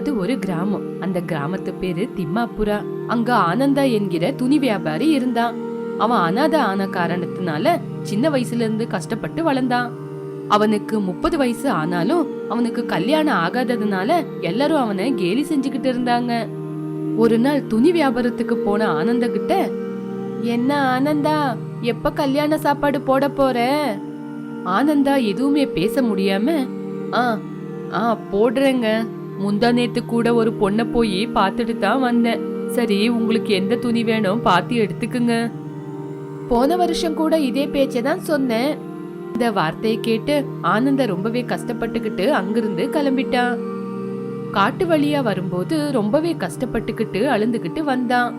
அது ஒரு கிராமம். அந்த கிராமத்து பேரு திம்மாபுரா. அங்க ஆனந்தா என்கிற துணி வியாபாரி இருந்தான். அவன் அனாதை ஆன காரணத்தினால சின்ன வயசுல இருந்து கஷ்டப்பட்டு வளர்ந்தான். அவனுக்கு முப்பது வயசு ஆனாலும் அவனுக்கு கல்யாணம் ஆகாததுனால எல்லாரும் அவனை கேலி செஞ்சுக்கிட்டு இருந்தாங்க. ஒரு நாள் துணி வியாபாரத்துக்கு போன ஆனந்த கிட்ட என்ன ஆனந்தா எப்ப கல்யாண சாப்பாடு போட போற? ஆனந்தா எதுவுமே பேச முடியாம ஆ ஆ போடுறேங்க. முந்தா நேத்து கூட ஒரு பொண்ணை போய் பார்த்துட்டு தான் வந்தேன். சரி உங்களுக்கு எந்த துணி வேணும் பார்த்து எடுத்துக்குங்க. போன வருஷம் கூட இதே பேச்சை தான் சொன்னேன். இந்த வார்த்தையை கேட்டு ஆனந்த ரொம்பவே கஷ்டப்பட்டுக்கிட்டு அங்கிருந்து கிளம்பிட்டான் காட்டு வழியா வரும்போது ரொம்பவே கஷ்டப்பட்டுக்கிட்டு அழுந்துகிட்டு வந்தான்.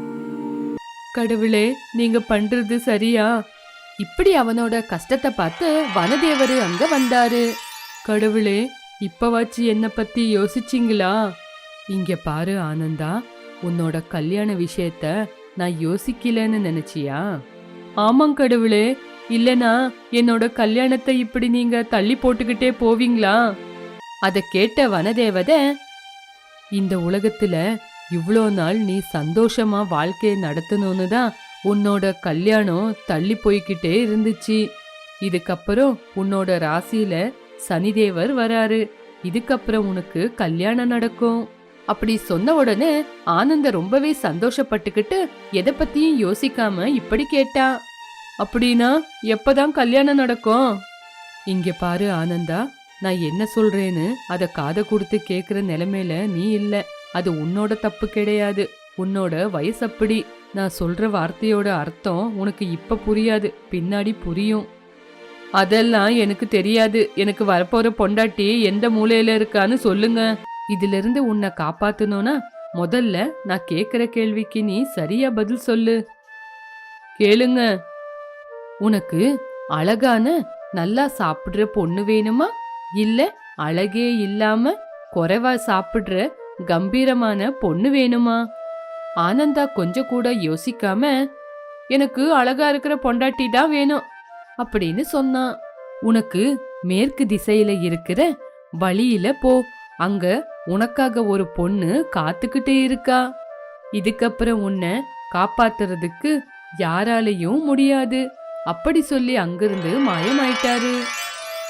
கடவுளே நீங்க பண்றது சரியா? இப்படி அவனோட கஷ்டத்தை பார்த்து வனதேவரு அங்க வந்தாரு. கடவுளே இப்பவாச்சு என்னை பத்தி யோசிச்சிங்களா? இங்க பாரு ஆனந்தா உன்னோட கல்யாண விஷயத்த நான் யோசிக்கலன்னு நினைச்சியா? ஆமாங் கடவுளே இல்லனா என்னோட கல்யாணத்தை இப்படி நீங்க தள்ளி போட்டுக்கிட்டே போவீங்களா? அத கேட்ட வனதேவத இந்த உலகத்துல இவ்வளோ நாள் நீ சந்தோஷமா வாழ்க்கையை நடத்தணும்னு தான் உன்னோட கல்யாணம் தள்ளி போய்கிட்டே இருந்துச்சு. இதுக்கப்புறம் உன்னோட ராசியில சனிதேவர் வராரு. இதுக்கப்புறம் உனக்கு கல்யாணம் நடக்கும். அப்படி சொன்ன உடனே ஆனந்த ரொம்பவே சந்தோஷப்பட்டுக்கிட்டு எதை பத்தியும் யோசிக்காம இப்படி கேட்டா. அப்படின்னா எப்பதான் கல்யாணம் நடக்கும்? இங்க பாரு ஆனந்தா நான் என்ன சொல்றேன்னு அத காதை கொடுத்து கேக்குற நிலைமையில நீ இல்ல. அது உன்னோட தப்பு கிடையாது. உன்னோட வயசு அப்படி. நான் சொல்ற வார்த்தையோட அர்த்தம் உனக்கு இப்ப புரியாது. பின்னாடி புரியும். அதெல்லாம் எனக்கு தெரியாது. எனக்கு வரப்போற பொண்டாட்டி எந்த மூலையில இருக்கான்னு சொல்லுங்க. இதுல இருந்து உன்னை காப்பாத்தணும்னா முதல்ல நான் கேக்குற கேள்விக்கு நீ சரியா பதில் சொல்லு. கேளுங்க. உனக்கு அழகான நல்லா சாப்பிடுற பொண்ணு வேணுமா? இல்ல அழகே இல்லாம குறைவா சாப்பிடுற கம்பீரமான பொண்ணு வேணுமா? ஆனந்தா கொஞ்சம் கூட யோசிக்காம எனக்கு அழகா இருக்கிற பொண்டாட்டி தான் வேணும். அப்படின்னு சொன்னான் உனக்கு மேற்கு திசையில இருக்கிற வழியில போ. அங்க உனக்காக ஒரு பொண்ணு காத்துக்கிட்டே இருக்கா. இதுக்கப்புறம் உன்னை காப்பாத்துறதுக்கு யாராலையும் முடியாது. அப்படி சொல்லி அங்கிருந்து மாயமாயிட்டாரு.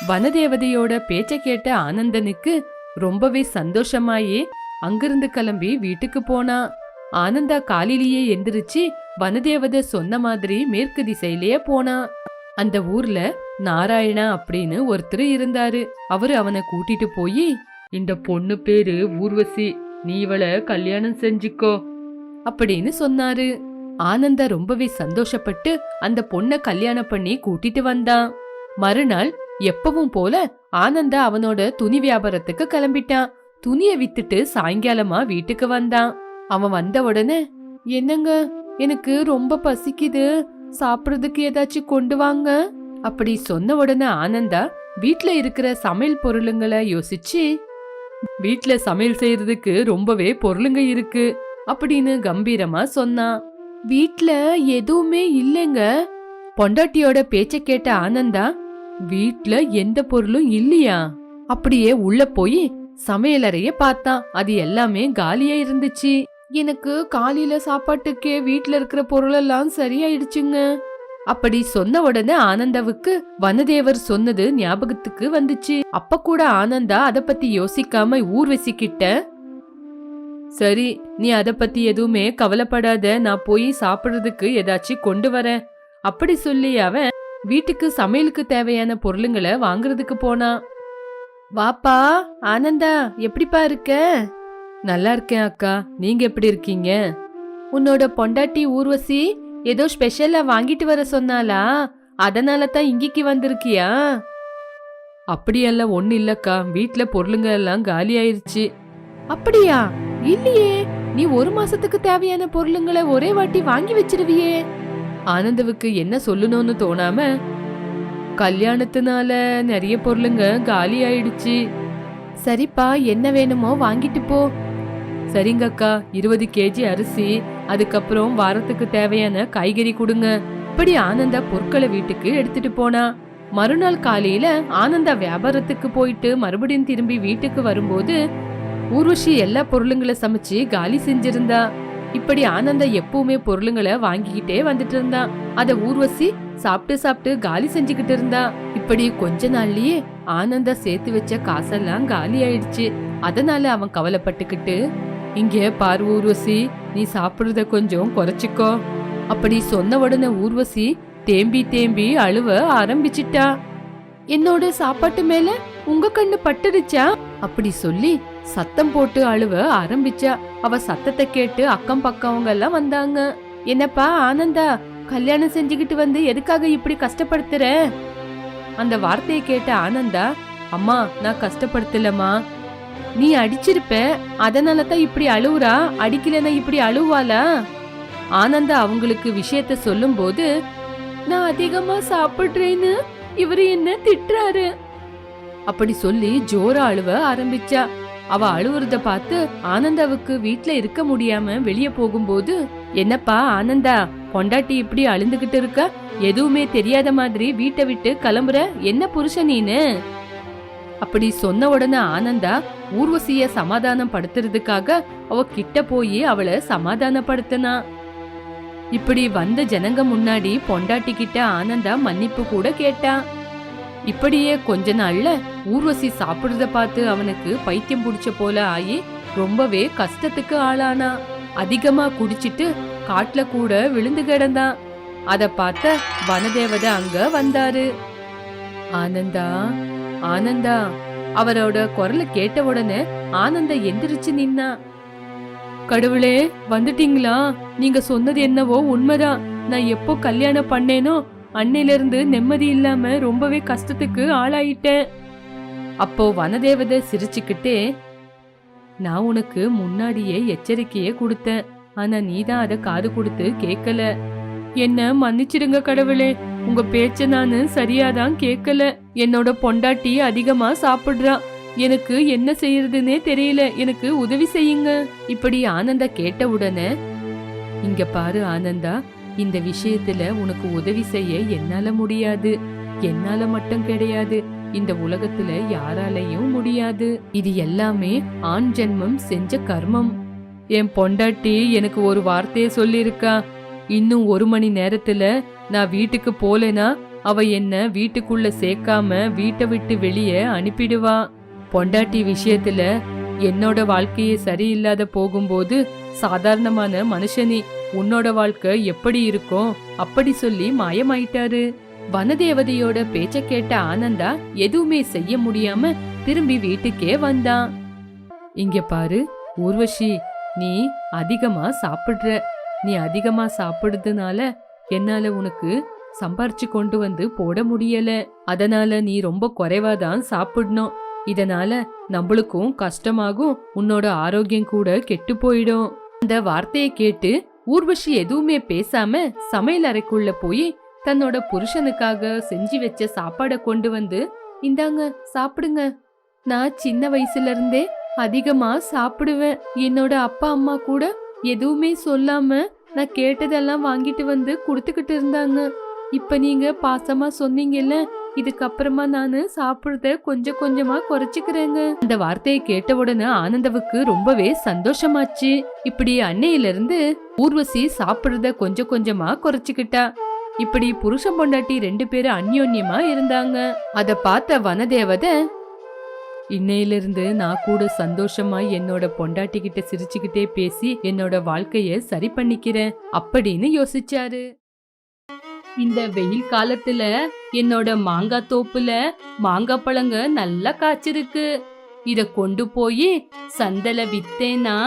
வனதேவதையோட பேச்ச கேட்ட ஆனந்தனுக்கு ரொம்பவே சந்தோஷமாயி அங்கிருந்து கிளம்பி வீட்டுக்கு போனா. ஆனந்தா காலையிலேயே எந்திரிச்சு வனதேவதை சொன்ன மாதிரி மேற்கு திசையிலேயே போனா. அந்த ஊர்ல நாராயணா அப்படின்னு ஒருத்தர் இருந்தாரு. அவரு அவனை கூட்டிட்டு போய் இந்த பொண்ணு பேரு ஊர்வசி நீ இவளை கல்யாணம் செஞ்சுக்கோ அப்படின்னு சொன்னாரு. ஆனந்தா ரொம்பவே சந்தோஷப்பட்டு அந்த பொண்ண கல்யாணம் பண்ணி கூட்டிட்டு வந்தான் மறுநாள் எப்பவும் போல ஆனந்தா அவனோட துணி வியாபாரத்துக்கு கிளம்பிட்டான் துணியை வித்துட்டு சாயங்காலமா வீட்டுக்கு வந்தான் அவன் வந்த உடனே என்னங்க எனக்கு ரொம்ப பசிக்குது. சாப்பிடுறதுக்கு ஏதாச்சும் கொண்டு வாங்க. அப்படி சொன்ன உடனே ஆனந்தா வீட்ல இருக்கிற சமையல் பொருளுங்களை யோசிச்சு வீட்ல சமையல் செய்யறதுக்கு ரொம்பவே பொருளுங்க இருக்கு அப்படின்னு கம்பீரமா சொன்னான் வீட்ல எதுவுமே இல்லைங்க பொண்டாட்டியோட பேச்ச கேட்ட ஆனந்தா வீட்ல எந்த பொருளும் இல்லையா? அப்படியே உள்ள போய் சமையலறைய பார்த்தான் அது எல்லாமே காலியா இருந்துச்சு. எனக்கு காலையில சாப்பாட்டுக்கே வீட்டுல இருக்கிற பொருள் எல்லாம் சரியாயிடுச்சுங்க. அப்படி சொன்ன உடனே ஆனந்தாவுக்கு வனதேவர் சொன்னது ஞாபகத்துக்கு வந்துச்சு. அப்ப கூட ஆனந்தா அத பத்தி யோசிக்காம ஊர்வசி கிட்ட சரி நீ அத பத்தி எதுவுமே கவலைப்படாத நான் போய் சாப்பிடுறதுக்கு ஏதாச்சும் கொண்டு வரேன். அப்படி சொல்லி அவன் வீட்டுக்கு சமையலுக்கு தேவையான பொருளுங்களை வாங்குறதுக்கு போனான் வாப்பா ஆனந்தா எப்படிப்பா இருக்க? நல்லா இருக்கேன் அக்கா. நீங்க எப்படி இருக்கீங்க? உன்னோட பொண்டாட்டி ஊர்வசி ஏதோ ஸ்பெஷலா வாங்கிட்டு வர சொன்னாலா அதனால தான் இங்கிக்கு வந்திருக்கியா? அப்படியெல்லாம் ஒண்ணு இல்லக்கா. வீட்டில் பொருளுங்க எல்லாம் காலி ஆயிருச்சு. அப்படியா? இல்லையே. நீ ஒரு மாசத்துக்கு தேவையான பொருளுங்களை ஒரே வாட்டி வாங்கி வச்சிருவியே. ஆனந்தவுக்கு என்ன சொல்லணும்னு தோணாம கல்யாணத்தினால நிறைய பொருளுங்க காலி ஆயிடுச்சு. சரிப்பா என்ன வேணுமோ வாங்கிட்டு போ. சரிங்க அக்கா இருபது கேஜி அரிசி அதுக்கப்புறம் வாரத்துக்கு தேவையான காய்கறி கொடுங்க. இப்படி ஆனந்தா பொருட்களை வீட்டுக்கு எடுத்துட்டு போனா. மறுநாள் காலையில ஆனந்தா வியாபாரத்துக்கு போயிட்டு மறுபடியும் திரும்பி வீட்டுக்கு வரும்போது ஊர்வஷி எல்லா பொருளுங்களை சமைச்சு காலி செஞ்சிருந்தா. இப்படி ஆனந்தா எப்பவுமே பொருளுங்களை வாங்கிக்கிட்டே வந்துட்டு இருந்தான் அத ஊர்வசி சாப்பிட்டு சாப்பிட்டு காலி செஞ்சுக்கிட்டு இருந்தா. இப்படி கொஞ்ச நாள்லயே ஆனந்தா சேர்த்து வச்ச காசெல்லாம் காலி ஆயிடுச்சு. அதனால அவன் கவலைப்பட்டுக்கிட்டு இங்கே பார் ஊர்வசி நீ சாப்பிடுறத கொஞ்சம் குறைச்சிக்கோ. அப்படி சொன்ன உடனே ஊர்வசி தேம்பி தேம்பி அழுவ ஆரம்பிச்சிட்டா. என்னோட சாப்பாட்டு மேல உங்க கண்ணு பட்டுடுச்சா அப்படி சொல்லி சத்தம் போட்டு அழுவ ஆரம்பிச்சா. அவ சத்தத்தை கேட்டு அக்கம் பக்கவங்க எல்லாம் வந்தாங்க. என்னப்பா ஆனந்தா கல்யாணம் செஞ்சுக்கிட்டு வந்து எதுக்காக இப்படி கஷ்டப்படுத்துற? அந்த வார்த்தையை கேட்ட ஆனந்தா அம்மா நான் கஷ்டப்படுத்தலம்மா. நீ அடிச்சிருப்ப அதனால தான் இப்படி அழுவுறா? அடிக்கலன்னா இப்படி அழுவாளா? ஆனந்தா அவங்களுக்கு விஷயத்த சொல்லும்போது நான் அதிகமா சாப்பிடுறேன்னு இவரு என்ன திட்டுறாரு? அப்படி சொல்லி ஜோரா அழுவ ஆரம்பிச்சா. அவ அழுவுறத பார்த்து ஆனந்தாவுக்கு வீட்ல இருக்க முடியாம வெளிய போகும்போது என்னப்பா ஆனந்தா பொண்டாட்டி இப்படி அழுந்துகிட்டு இருக்கா? எதுவுமே தெரியாத மாதிரி வீட்டை விட்டு கிளம்புற? என்ன புருஷன் நீனு? அப்படி சொன்ன உடனே ஆனந்தா ஊர்வசிய சமாதானம் படுத்துறதுக்காக அவ கிட்ட போய் அவளை சமாதானப்படுத்தினா. இப்படி வந்த ஜனங்க முன்னாடி பொண்டாட்டி கிட்ட ஆனந்தா மன்னிப்பு கூட கேட்டா. இப்படியே கொஞ்ச நாள்ல ஊர்வசி சாப்பிடுறத பார்த்து அவனுக்கு பைத்தியம் பிடிச்ச போல ஆகி ரொம்பவே கஷ்டத்துக்கு ஆளானா. அதிகமா குடிச்சிட்டு காட்டுல கூட விழுந்து கிடந்தான் அத பார்த்த வனதேவதை அங்க வந்தாரு. ஆனந்தா ஆனந்தா அவரோட குரலை கேட்ட உடனே ஆனந்தா எந்திரிச்சு நின்னா. கடவுளே வந்துட்டீங்களா? நீங்க சொன்னது என்னவோ உண்மைதான் நான் எப்போ கல்யாணம் பண்ணேனோ அன்னையில இருந்து நிம்மதி இல்லாம ரொம்பவே கஷ்டத்துக்கு ஆளாயிட்டேன். அப்போ வனதேவதை சிரிச்சுக்கிட்டே நான் உனக்கு முன்னாடியே எச்சரிக்கையே கொடுத்தேன். ஆனா நீதான் அதை காது கொடுத்து கேட்கல என்ன மன்னிச்சிடுங்க கடவுளே. உங்க பேச்ச நானு சரியாதான் கேட்கல என்னோட பொண்டாட்டி அதிகமா சாப்பிடுறா. எனக்கு என்ன செய்யறதுன்னே தெரியல. எனக்கு உதவி செய்யுங்க. இப்படி ஆனந்தா கேட்ட உடனே இங்க பாரு ஆனந்தா இந்த விஷயத்துல உனக்கு உதவி செய்ய என்னால முடியாது. என்னால மட்டும் கிடையாது. இந்த உலகத்துல யாராலையும் முடியாது. இது எல்லாமே ஆண் ஜென்மம் செஞ்ச கர்மம். என் பொண்டாட்டி எனக்கு ஒரு வார்த்தையை சொல்லியிருக்கா. இன்னும் ஒரு மணி நேரத்துல நான் வீட்டுக்கு போலேனா அவ என்ன வீட்டுக்குள்ள சேர்க்காம வீட்டை விட்டு வெளியே அனுப்பிடுவா. பொண்டாட்டி விஷயத்துல என்னோட வாழ்க்கையே சரியில்லாத போகும்போது சாதாரணமான மனுஷனி உன்னோட வாழ்க்கை எப்படி இருக்கும் அப்படி சொல்லி மாயமாயிட்டாரு. வனதேவதையோட பேச்ச கேட்ட ஆனந்தா எதுவுமே செய்ய முடியாம திரும்பி வீட்டுக்கே வந்தான் இங்க பாரு ஊர்வஷி நீ அதிகமா சாப்பிடுற. நீ அதிகமா சாப்பிடுறதுனால என்னால உனக்கு சம்பாரிச்சு கொண்டு வந்து போட முடியல. அதனால நீ ரொம்ப குறைவா தான் சாப்பிடணும். இதனால நம்மளுக்கும் கஷ்டமாகும் உன்னோட ஆரோக்கியம் கூட கெட்டு போயிடும். அந்த வார்த்தையை கேட்டு ஊர்வஷி எதுவுமே பேசாம சமையல் அறைக்குள்ள போய் தன்னோட புருஷனுக்காக செஞ்சு வச்ச சாப்பாட கொண்டு வந்து இந்தாங்க சாப்பிடுங்க. நான் சின்ன வயசுல இருந்தே அதிகமா சாப்பிடுவேன். என்னோட அப்பா அம்மா கூட எதுவுமே சொல்லாம நான் கேட்டதெல்லாம் வாங்கிட்டு வந்து கொடுத்துக்கிட்டு இருந்தாங்க. இப்ப நீங்க பாசமா சொன்னீங்கல்ல இதுக்கப்புறமா நானு சாப்பிடுறத கொஞ்சம் கொஞ்சமா குறைச்சுக்கிறேங்க. அந்த வார்த்தையை கேட்ட உடனே ஆனந்தவுக்கு ரொம்பவே சந்தோஷமாச்சு. இப்படி அன்னையில இருந்து ஊர்வசி சாப்பிடுறத கொஞ்சம் கொஞ்சமா குறைச்சுக்கிட்டா. இப்படி புருஷன் பொண்டாட்டி ரெண்டு பேரும் அந்யோன்யமா இருந்தாங்க. அத பார்த்த வனதேவதை இன்னையிலிருந்து நான் கூட சந்தோஷமா என்னோட பொண்டாட்டி கிட்ட சிரிச்சுக்கிட்டே பேசி என்னோட வாழ்க்கைய சரி பண்ணிக்கிறேன் அப்படின்னு யோசிச்சாரு. இந்த வெயில் காலத்துல என்னோட மாங்காய் தோப்புல மாங்காய் பழங்க நல்லா காய்ச்சிருக்கு. இத கொண்டு போய் சந்தல வித்தேனா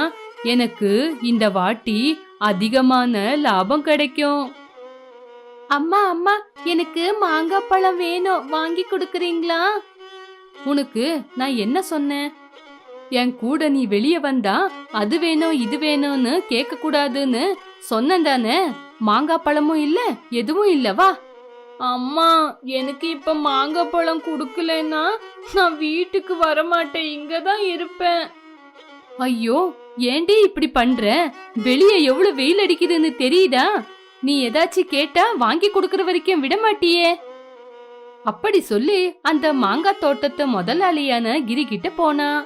எனக்கு இந்த வாட்டி அதிகமான லாபம் கிடைக்கும். அம்மா அம்மா எனக்கு மாங்காய் பழம் வேணும். வாங்கி கொடுக்கறீங்களா? உனக்கு நான் என்ன சொன்னேன்? என் கூட நீ வெளியே வந்தா அது வேணும் இது வேணும்னு கேட்க கூடாதுன்னு சொன்னேன் தானே மாங்காய் பழமும் இல்ல எதுவும் இல்லவா அம்மா எனக்கு இப்ப மாங்காய் பழம் குடுக்கலன்னா நான் வீட்டுக்கு வர மாட்டேன் இங்க தான் இருப்பேன். ஐயோ ஏண்டி இப்படி பண்ற? வெளியே எவ்வளவு வெயில் அடிக்குதுன்னு தெரியுதா? நீ ஏதாச்சும் கேட்டா வாங்கி கொடுக்கற வரைக்கும் விட மாட்டியே அப்படி சொல்லி அந்த மாங்காய் தோட்டத்து முதலாளியான கிரி கிட்ட போனா.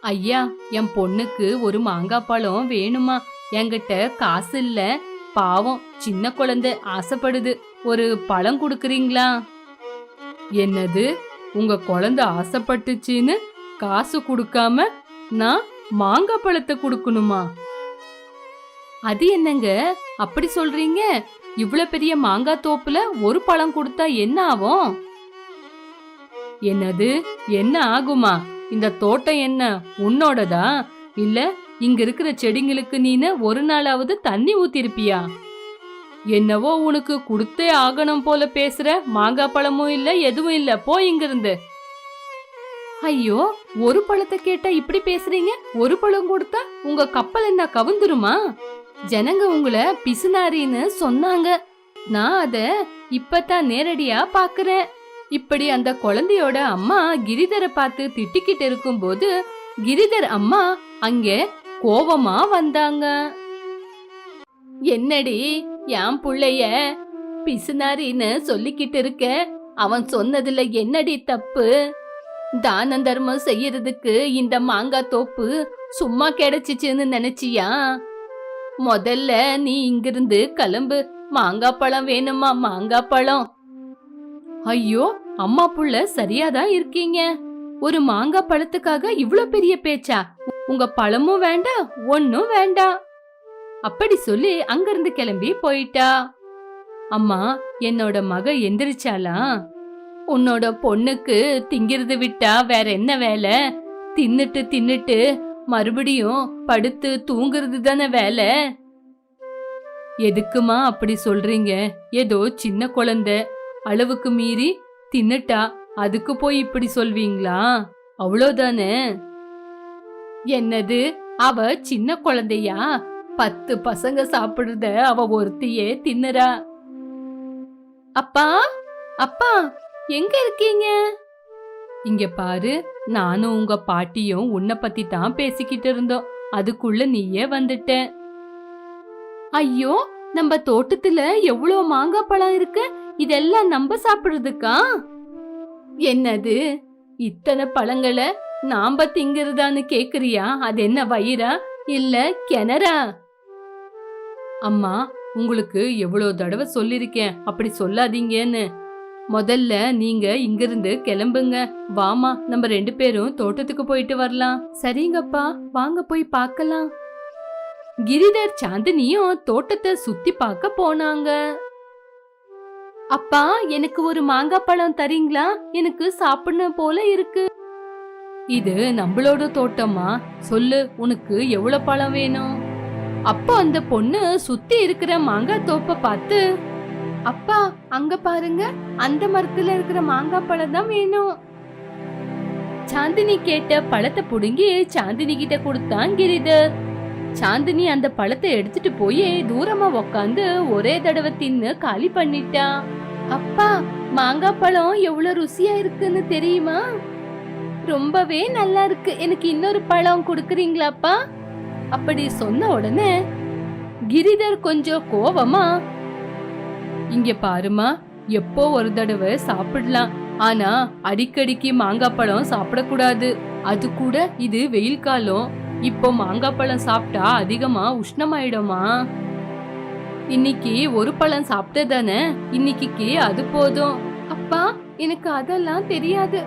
ஐயா என் பொண்ணுக்கு ஒரு மாங்காய் பழம் வேணுமா? என்கிட்ட காசு இல்ல. பாவம் சின்ன குழந்தை ஆசைப்படுது. ஒரு பழம் கொடுக்குறீங்களா? என்னது? உங்க குழந்தை ஆசைப்பட்டுச்சின்னு காசு கொடுக்காம நான் மாங்காய் பழத்தை கொடுக்கணுமா? அது என்னங்க? அப்படி சொல்றீங்க? இவ்ளோ பெரிய மாங்காய் தோப்புல ஒரு பழம் கொடுத்தா என்ன ஆகும்? என்னது? என்ன ஆகுமா? இந்த தோட்டம் என்ன? உன்னோடதா? இல்ல இங்க இருக்கிற செடிங்களுக்கு நீனு ஒரு நாளாவது தண்ணி ஊத்திருப்பியா? என்னவோ உனக்கு கொடுத்தே ஆகணும் போல பேசுற. மாங்காய் பழமும் இல்ல எதுவும் இல்ல. போ இங்கிருந்து. ஐயோ ஒரு பழத்தை கேட்டா இப்படி பேசுறீங்க? ஒரு பழம் கொடுத்தா உங்க கப்பல் என்ன கவுந்துருமா? ஜனங்க உங்களை பிசுனாரின்னு சொன்னாங்க. நான் அத இப்பதான் நேரடியா பாக்குறேன். இப்படி அந்த குழந்தையோட அம்மா கிரிதரை பார்த்து திட்டிக்கிட்டு இருக்கும்போது கிரிதர் அம்மா அங்கே கோவமா வந்தாங்க. என்னடி என் புள்ளைய பிசுனாரின்னு சொல்லிக்கிட்டு இருக்க? அவன் சொன்னதுல என்னடி தப்பு? தான தர்மம் செய்யறதுக்கு இந்த மாங்காய் தோப்பு சும்மா கிடைச்சிச்சுன்னு நினைச்சியா? முதல்ல நீ இங்கிருந்து கிளம்பு. மாங்காய் பழம் வேணுமா? மாங்காய் பழம். ஐயோ அம்மா புள்ள சரியாதான் இருக்கீங்க? ஒரு மாங்காய் பழத்துக்காக இவ்ளோ பெரிய பேச்சா? உங்க பழமும் வேண்டாம் ஒன்னும் வேண்டாம் அப்படி சொல்லி அங்கிருந்து கிளம்பி போயிட்டா. அம்மா என்னோட மக எந்திரிச்சாலா உன்னோட பொண்ணுக்கு திங்கிறது விட்டா வேற என்ன வேலை? தின்னுட்டு தின்னுட்டு மறுபடியும் படுத்து தூங்குறது தானே வேலை? எதுக்குமா அப்படி சொல்றீங்க? ஏதோ சின்ன குழந்தை. அளவுக்கு மீறி தின்னுட்டா அதுக்கு போய் இப்படி சொல்வீங்களா? அவ்வளோதானே. என்னது? அவ சின்ன குழந்தையா? பத்து பசங்க சாப்பிடுறத அவ ஒருத்தியே தின்னுறா. அப்பா? அப்பா எங்க இருக்கீங்க? இங்க பாரு. நானும் உங்க பாட்டியும் உன்னை பத்தி தான் பேசிக்கிட்டு இருந்தோம். அதுக்குள்ள நீயே வந்துட்ட. ஐயோ நம்ம தோட்டத்துல எவ்வளவு மாங்காய் பழம் இருக்கு? இதெல்லாம் நம்ம சாப்பிடுறதுக்கா? என்னது? இத்தனை பழங்களை நாம திங்கிறதான்னு கேக்குறியா? அது என்ன வயிறா? இல்ல கிணறா? அம்மா உங்களுக்கு எவ்வளவு தடவை சொல்லிருக்கேன். அப்படி சொல்லாதீங்கன்னு. முதல்ல நீங்க இங்கிருந்து கிளம்புங்க. வாமா நம்ம ரெண்டு பேரும் தோட்டத்துக்கு போயிட்டு வரலாம். சரிங்கப்பா வாங்க போய் பார்க்கலாம். கிரிதர் சாந்தினியும் தோட்டத்தை சுத்தி பார்க்க போனாங்க. அப்பா எனக்கு ஒரு மாங்காய் பழம் தரீங்களா? எனக்கு சாப்பிடணும் போல இருக்கு. இது நம்மளோட தோட்டமா சொல்லு உனக்கு எவ்வளவு பழம் வேணும்? அப்போ அந்த பொண்ணு சுத்தி இருக்கிற மாங்காய் தோப்பை பார்த்து அப்பா அங்க பாருங்க. அந்த மரத்துல இருக்கிற மாங்காய் பழம் தான் வேணும். சாந்தினி கேட்ட பழத்தை புடுங்கி சாந்தினி கிட்ட கொடுத்தான் கிரிதர் சாந்தினி அந்த பழத்தை எடுத்துட்டு போய் தூரமா உக்காந்து ஒரே தடவை தின்னு காலி பண்ணிட்டா. அப்பா மாங்காய் பழம் எவ்வளவு ருசியா இருக்குன்னு தெரியுமா? ரொம்பவே நல்லா இருக்கு. எனக்கு இன்னொரு பழம் கொடுக்குறீங்களாப்பா? அப்படி சொன்ன உடனே கிரிதர் கொஞ்சம் கோவமா இங்க பாருமா எப்போ ஒரு தடவை சாப்பிடலாம். ஆனா அடிக்கடிக்கு மாங்காய் பழம் சாப்பிடக்கூடாது. அது கூட இது வெயில் காலம். இப்போ மாங்காய் பழம் சாப்பிட்டா அதிகமா உஷ்ணமாயிடுமா? இன்னைக்கு ஒரு பழம் சாப்பிட்டதானே இன்னைக்கு அது போதும். அப்பா எனக்கு அதெல்லாம் தெரியாது.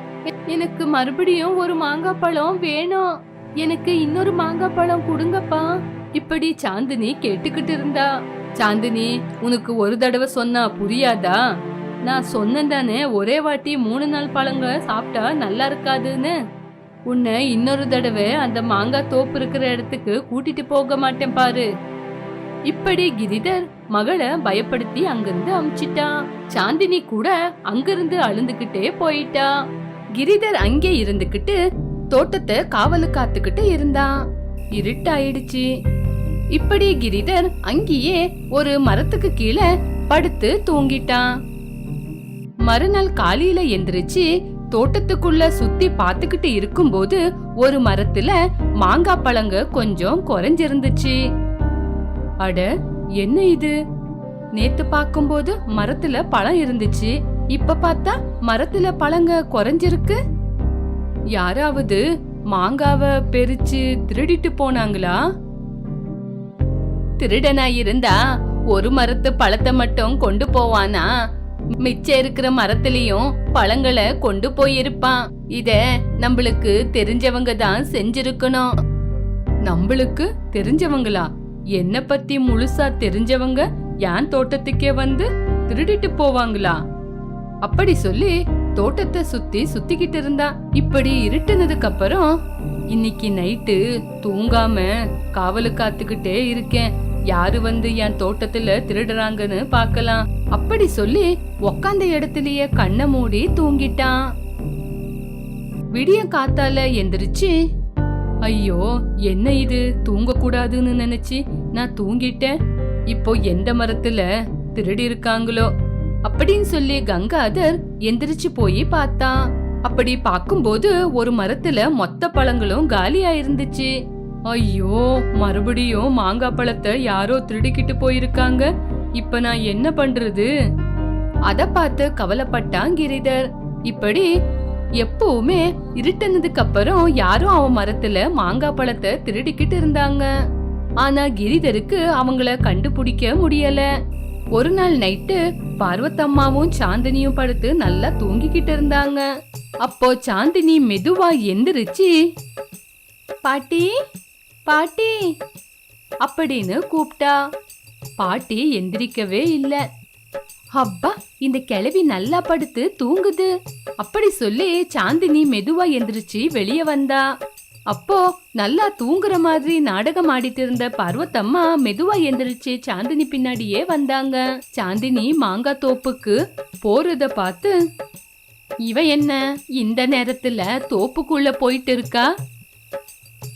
எனக்கு மறுபடியும் ஒரு மாங்காய் பழம் வேணும். எனக்கு இன்னொரு மாங்காய் பழம் கொடுங்கப்பா. இப்படி சாந்தினி கேட்டுக்கிட்டு இருந்தா. சாந்தினி உனக்கு ஒரு தடவை சொன்னா புரியாதா? நான் சொன்னேன் தானே ஒரே வாட்டி மூணு நாள் பழங்க சாப்பிட்டா நல்லா இருக்காதுன்னு. உன்னை இன்னொரு தடவை அந்த மாங்காய் தோப்பு இருக்கிற இடத்துக்கு கூட்டிட்டு போக மாட்டேன் பாரு. இப்படி கிரிதர் மகளை பயப்படுத்தி அங்கிருந்து அமிச்சிட்டா சாந்தினி கூட அங்கிருந்து அழுந்துகிட்டே போயிட்டா. கிரிதர் அங்கே இருந்துகிட்டு தோட்டத்தை காவலு காத்துக்கிட்டு இருந்தான். இருட்டாயிடுச்சு. இப்படி கிரிதர் அங்கேயே ஒரு மரத்துக்கு கீழே படுத்து தூங்கிட்டான். மறுநாள் காலையில எந்திரிச்சு தோட்டத்துக்குள்ள சுத்தி பாத்துக்கிட்டு இருக்கும்போது ஒரு மரத்துல மாங்காய் பழங்க கொஞ்சம் குறைஞ்சிருந்துச்சு. அட என்ன இது? நேத்து பார்க்கும்போது மரத்துல பழம் இருந்துச்சு. இப்ப பார்த்தா மரத்துல பழங்க குறைஞ்சிருக்கு. யாராவது மாங்காவை பெரிச்சு திருடிட்டு போனாங்களா? திருடனா இருந்தா ஒரு மரத்து பழத்தை மட்டும் கொண்டு போவானா? மிச்சம் இருக்கிற மரத்திலயும் பழங்களை கொண்டு போயிருப்பான். இத நம்மளுக்கு தெரிஞ்சவங்க தான் செஞ்சிருக்கணும். நம்மளுக்கு தெரிஞ்சவங்களா? என்ன பத்தி முழுசா தெரிஞ்சவங்க ஏன் தோட்டத்துக்கே வந்து திருடிட்டு போவாங்களா? அப்படி சொல்லி தோட்டத்தை சுத்தி சுத்திக்கிட்டு இருந்தா. இப்படி இருட்டுனதுக்கு அப்புறம் இன்னைக்கு நைட்டு தூங்காம காவலு காத்துக்கிட்டே இருக்கேன். யாரு வந்து என் தோட்டத்துல திருடுறாங்கன்னு பார்க்கலாம். அப்படி சொல்லி உக்காந்த இடத்துலயே கண்ணை மூடி தூங்கிட்டான். விடிய காத்தால எந்திரிச்சு ஐயோ என்ன இது? தூங்க கூடாதுன்னு நினைச்சு நான் தூங்கிட்டேன். இப்போ எந்த மரத்துல திருடி இருக்காங்களோ? அப்படின்னு சொல்லி கங்காதர் எந்திரிச்சு போய் பார்த்தான். அப்படி பார்க்கும்போது ஒரு மரத்துல மொத்த பழங்களும் காலியா இருந்துச்சு ஐயோ மறுபடியும் மாங்காய் பழத்தை யாரோ திருடிக்கிட்டு போயிருக்காங்க. இப்ப நான் என்ன பண்றது? அத பார்த்து கவலைப்பட்டான் கிரிதர். இப்படி எப்பவுமே இருட்டுனதுக்கு அப்புறம் யாரும் அவன் மரத்துல மாங்காய் பழத்தை திருடிக்கிட்டு இருந்தாங்க. ஆனா கிரிதருக்கு அவங்கள கண்டுபிடிக்க முடியல. ஒரு நாள் நைட்டு பார்வத்தம்மாவும் சாந்தினியும் படுத்து நல்லா தூங்கிக்கிட்டு இருந்தாங்க. அப்போ சாந்தினி மெதுவா எந்திரிச்சு பாட்டி பாட்டி. அப்படின்னு கூப்பிட்டா பாட்டி எந்திரிக்கவே இல்ல. அப்பா இந்த கிழவி நல்லா படுத்து தூங்குது. அப்படி சொல்லி சாந்தினி மெதுவா எந்திரிச்சு வெளியே வந்தா. அப்போ நல்லா தூங்குற மாதிரி நாடகம் ஆடிட்டு இருந்த பர்வத்தம்மா மெதுவா எந்திரிச்சு சாந்தினி பின்னாடியே வந்தாங்க. சாந்தினி மாங்காய் தோப்புக்கு போறத பார்த்து இவ என்ன இந்த நேரத்துல தோப்புக்குள்ள போயிட்டு இருக்கா?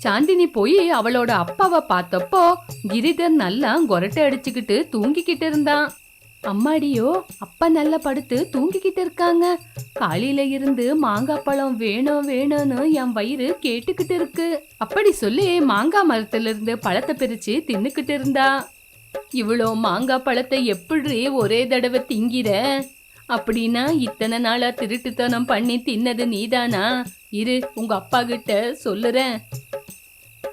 சாந்தினி போய் அவளோட அப்பாவை பார்த்தப்போ கிரிதர் நல்லா கொரட்டை அடிச்சுக்கிட்டு தூங்கிக்கிட்டு இருந்தான். அம்மாடியோ அப்பா நல்லா படுத்து தூங்கிக்கிட்டு இருக்காங்க. காலையில இருந்து மாங்காய் பழம் வேணும் வேணும்னு என் வயிறு கேட்டுக்கிட்டு இருக்கு. அப்படி சொல்லி மாங்காய் மரத்துல இருந்து பழத்தை பிரிச்சு தின்னுக்கிட்டு இருந்தா. இவ்வளோ மாங்காய் பழத்தை எப்படி ஒரே தடவை திங்கிற? அப்படின்னா இத்தனை நாளா திருட்டுத்தனம் பண்ணி தின்னது நீதானா? இரு உங்க அப்பா கிட்ட சொல்லுறேன்.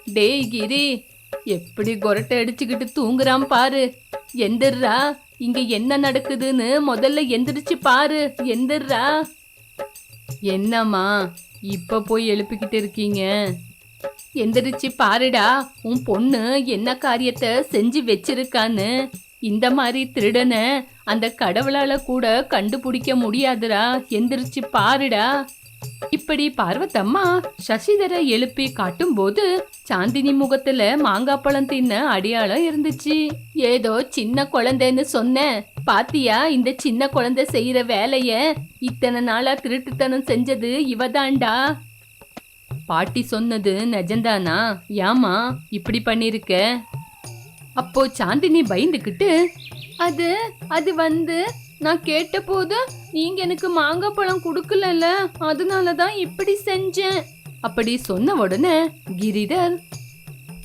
டேய் கிரி எப்படி கொரட்டை அடிச்சுக்கிட்டு தூங்குறான் பாரு. எந்திர்றா இங்க என்ன நடக்குதுன்னு முதல்ல எந்திரிச்சு பாரு. எந்திர்றா. என்னம்மா இப்ப போய் எழுப்பிக்கிட்டு இருக்கீங்க? எந்திரிச்சு பாருடா உன் பொண்ணு என்ன காரியத்தை செஞ்சு வச்சிருக்கான்னு. இந்த மாதிரி திருடனை அந்த கடவுளால கூட கண்டுபிடிக்க முடியாதுடா. எந்திரிச்சு பாருடா. இப்படி பார்வத்தம்மா சசிதரை எழுப்பி காட்டும்போது சாந்தினி முகத்துல மாங்காய் பழம் தின்ன அடையாளம் இருந்துச்சு. ஏதோ சின்ன குழந்தைன்னு சொன்னேன் பாத்தியா இந்த சின்ன குழந்தை செய்யற வேலைய இத்தனை நாளா திருட்டுத்தனம் செஞ்சது இவதான்டா பாட்டி சொன்னது நிஜந்தானா? ஏமா இப்படி பண்ணிருக்க? அப்போ சாந்தினி பயந்துக்கிட்டு அது அது வந்து நான் கேட்ட போது நீங்க எனக்கு மாங்காய் பழம் கொடுக்கலல்ல அதனால தான் இப்படி செஞ்சேன் அப்படி சொன்ன உடனே கிரிதர்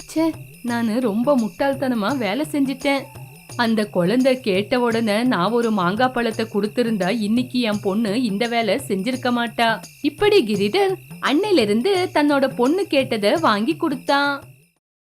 ச்சே நான் ரொம்ப முட்டாள்தனமா வேலை செஞ்சிட்டேன். அந்த குழந்தை கேட்ட உடனே நான் ஒரு மாங்காய் பழத்தை கொடுத்திருந்தா இன்னைக்கு என் பொண்ணு இந்த வேலை செஞ்சிருக்க மாட்டா. இப்படி கிரிதர் அன்னையிலிருந்து தன்னோட பொண்ணு கேட்டதை வாங்கி கொடுத்தான்.